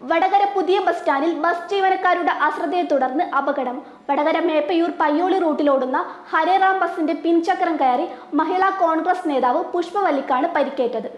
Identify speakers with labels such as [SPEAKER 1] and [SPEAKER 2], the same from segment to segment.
[SPEAKER 1] വടകര പുതിയ ബസ് സ്റ്റാൻഡിൽ ബസ് ജീവനക്കാരുടെ അശ്രദ്ധയെ തുടർന്ന് അപകടം. വടകര മേപ്പയൂർ പയ്യോളി റൂട്ടിലോടുന്ന ഹരേറാം ബസിന്റെ പിൻചക്രം കയറി മഹിളാ കോൺഗ്രസ് നേതാവ് പുഷ്പവല്ലിക്കാണ് പരിക്കേറ്റത്.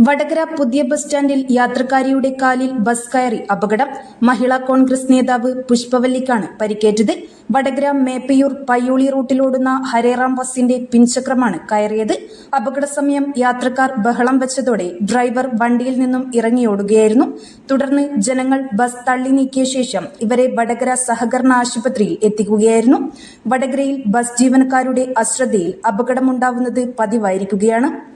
[SPEAKER 2] വടകര പുതിയ ബസ് സ്റ്റാൻഡിൽ യാത്രക്കാരിയുടെ കാലിൽ ബസ് കയറി അപകടം. മഹിളാ കോൺഗ്രസ് നേതാവ് പുഷ്പവല്ലിക്കാണ് പരിക്കേറ്റത്. വടകര മേപ്പയൂർ പയ്യോളി റൂട്ടിലോടുന്ന ഹരേറാം ബസിന്റെ പിൻചക്രമാണ് കയറിയത്. അപകട സമയം യാത്രക്കാർ ബഹളം വെച്ചതോടെ ഡ്രൈവർ വണ്ടിയിൽ നിന്നും ഇറങ്ങിയോടുകയായിരുന്നു. തുടർന്ന് ജനങ്ങൾ ബസ് തള്ളി നീക്കിയ ശേഷം ഇവരെ വടകര സഹകരണ ആശുപത്രിയിൽ എത്തിക്കുകയായിരുന്നു. വടകരയിൽ ബസ് ജീവനക്കാരുടെ അശ്രദ്ധയിൽ അപകടമുണ്ടാവുന്നത് പതിവായിരിക്കുകയാണ്.